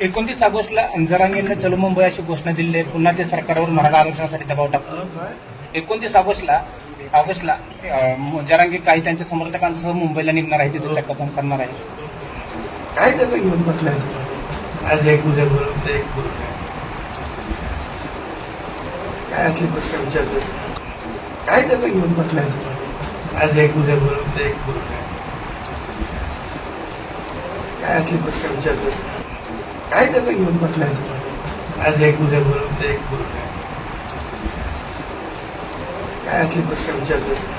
एकोणतीस ऑगस्टला जरांगेंना चलो मुंबई अशी घोषणा दिली आहे. पुन्हा ते सरकारवर मराठा आरक्षणासाठी दबाव टाकतो एकोणतीस ऑगस्टला ऑगस्टला जरांगे काही त्यांच्या समर्थकांसह मुंबईला निघणार आहे तिथे चक्काजाम करणार आहे. काय त्याचं घेऊन तू? आज एक उद्या बोलून ते एक बोलून काय अशी प्रश्न विचारतो काय त्याचं घेऊन तू? आज एक उद्या बोलून ते एक बोलून काय अशी प्रश्न विचारतो काय त्याचं घेऊन बसलाय आज एक उद्या बोलून ते एक बोलून काय असले प्रश्न विचारतो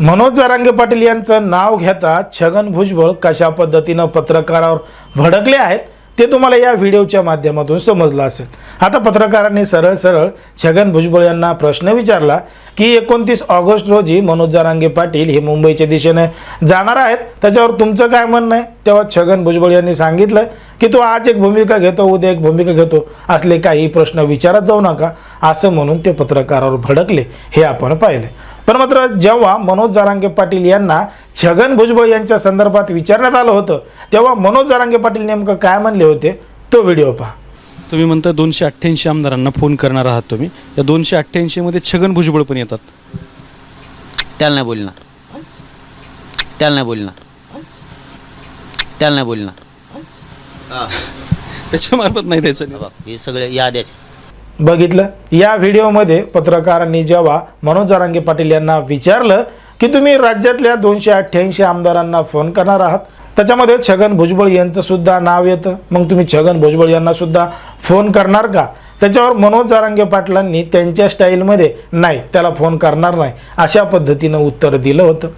मनोज जरांगे पाटील यांचं नाव घेता छगन भुजबळ कशा पद्धतीनं पत्रकारावर भडकले आहेत ते तुम्हाला या व्हिडिओच्या माध्यमातून समजलं असेल. आता पत्रकारांनी सरळ सरळ छगन भुजबळ यांना प्रश्न विचारला की एकोणतीस ऑगस्ट रोजी मनोज जरांगे पाटील हे मुंबईच्या दिशेने जाणार आहेत त्याच्यावर तुमचं काय म्हणणं आहे? तेव्हा छगन भुजबळ यांनी सांगितलं की तो आज एक भूमिका घेतो उद्या एक भूमिका घेतो असले काही प्रश्न विचारत जाऊ नका. असं म्हणून ते पत्रकारावर भडकले हे आपण पाहिले. पण मात्र जेव्हा मनोज जारांगे पाटील यांना छगन भुजबळ यांच्या संदर्भात विचारण्यात आलं होतं तेव्हा मनोज जारांगे पाटील नेमकं काय म्हणले होते तो व्हिडिओ पहा. तुम्ही म्हणता दोनशे अठ्ठ्याऐंशी आमदारांना फोन करणार आहात तुम्ही. या दोनशे अठ्ठ्याऐंशीमध्ये छगन भुजबळ पण येतात. त्याला नाही बोलणार. त्याला नाही बोलणार. त्याला नाही बोलणार. त्याच्यामार्फत नाही द्यायचं हे हे सगळे याद्याचे. बघितलं? या व्हिडिओमध्ये पत्रकारांनी जेव्हा मनोज जारांगे पाटील यांना विचारलं की तुम्ही राज्यातल्या दोनशे अठ्ठ्याऐंशी आमदारांना फोन करणार आहात? त्याच्यामध्ये छगन भुजबळ यांचं सुद्धा नाव येतं. मग तुम्ही छगन भुजबळ यांना सुद्धा फोन करणार का? त्याच्यावर मनोज जारांगे पाटलांनी त्यांच्या स्टाईलमध्ये नाही त्याला फोन करणार नाही अशा पद्धतीनं उत्तर दिलं होतं.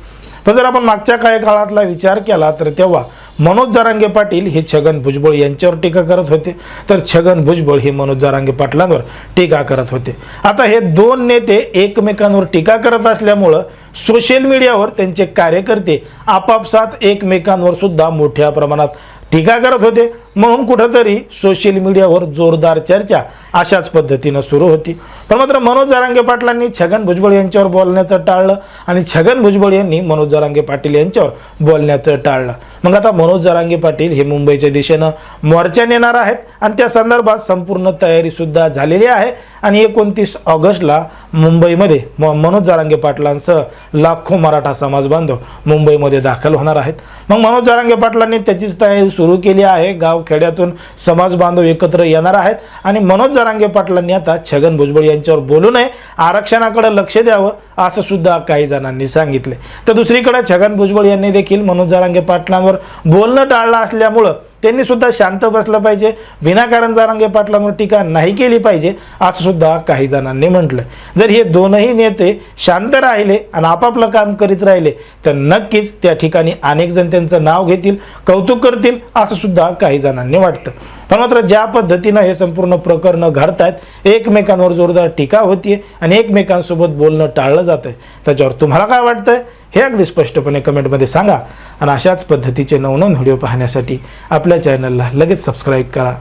पण जर आपण मागच्या काही काळातला विचार केला तर तेव्हा मनोज जारांगे पाटील हे छगन भुजबळ यांच्यावर टीका करत होते. तर छगन भुजबळ हे मनोज जारांगे पाटलांवर टीका करत होते. आता हे दोन नेते एकमेकांवर टीका करत असल्यामुळं सोशल मीडियावर त्यांचे कार्यकर्ते आपापसात एकमेकांवर सुद्धा मोठ्या प्रमाणात टीका करत होते. म्हणून कुठंतरी सोशल मीडियावर जोरदार चर्चा अशाच पद्धतीनं सुरू होती. पण मात्र मनोज जारांगे पाटलांनी छगन भुजबळ यांच्यावर बोलण्याचं टाळलं आणि छगन भुजबळ यांनी मनोज जारांगे पाटील यांच्यावर बोलण्याचं टाळलं. मग आता मनोज जारांगे पाटील हे मुंबईच्या दिशेनं मोर्चा नेणार आहेत आणि त्या संदर्भात संपूर्ण तयारीसुद्धा झालेली आहे. आणि एकोणतीस ऑगस्टला मुंबईमध्ये म- मनोज जारांगे पाटलांसह लाखो मराठा समाज बांधव मुंबईमध्ये दाखल होणार आहेत. मग मनोज जारांगे पाटलांनी त्याचीच तयारी सुरू केली आहे. गाव खेड्यातून समाज बांधव एकत्र येणार आहेत. आणि मनोज जारांगे पाटलांनी आता छगन भुजबळ यांच्यावर बोलू नये. आरक्षणाकडे लक्ष द्यावं असं सुद्धा काही जणांनी सांगितले. तर दुसरीकडे छगन भुजबळ यांनी देखील मनोज जारांगे पाटलांवर बोलणं टाळलं असल्यामुळं त्यांनी सुद्धा शांत बसलं पाहिजे. विनाकारण जारांगे पाटलांवर टीका नाही केली पाहिजे असं सुद्धा काही जणांनी म्हटलं. जर हे दोनही नेते शांत राहिले आणि आपापलं काम करीत राहिले तर नक्कीच त्या ठिकाणी अनेक जण त्यांचं नाव घेतील कौतुक करतील असं सुद्धा काही जणांनी वाटतं. पण मात्र ज्या पद्धतीनं हे संपूर्ण प्रकरणं घडतायत एकमेकांवर जोरदार टीका होतीये आणि एकमेकांसोबत बोलणं टाळलं जात आहे त्याच्यावर तुम्हाला काय वाटतंय? हे अगदी स्पष्टपणे कमेंटमध्ये सांगा. आणि अशाच पद्धतीचे नवनवन व्हिडिओ पाहण्यासाठी आपल्या चॅनलला लगेच सबस्क्राईब करा.